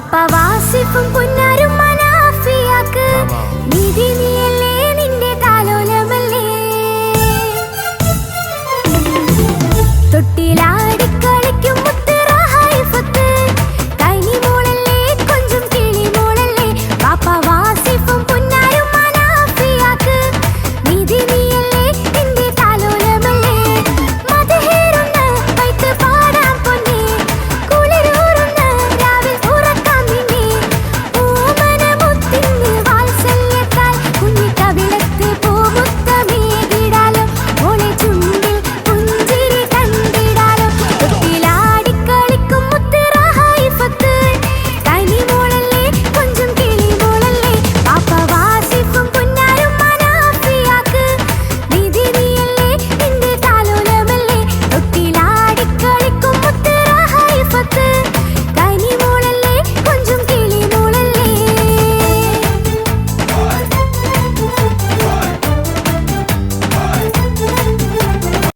ബാപ്പ വാസിഫും പുന്നാരും മനാഫിയാക്ക്.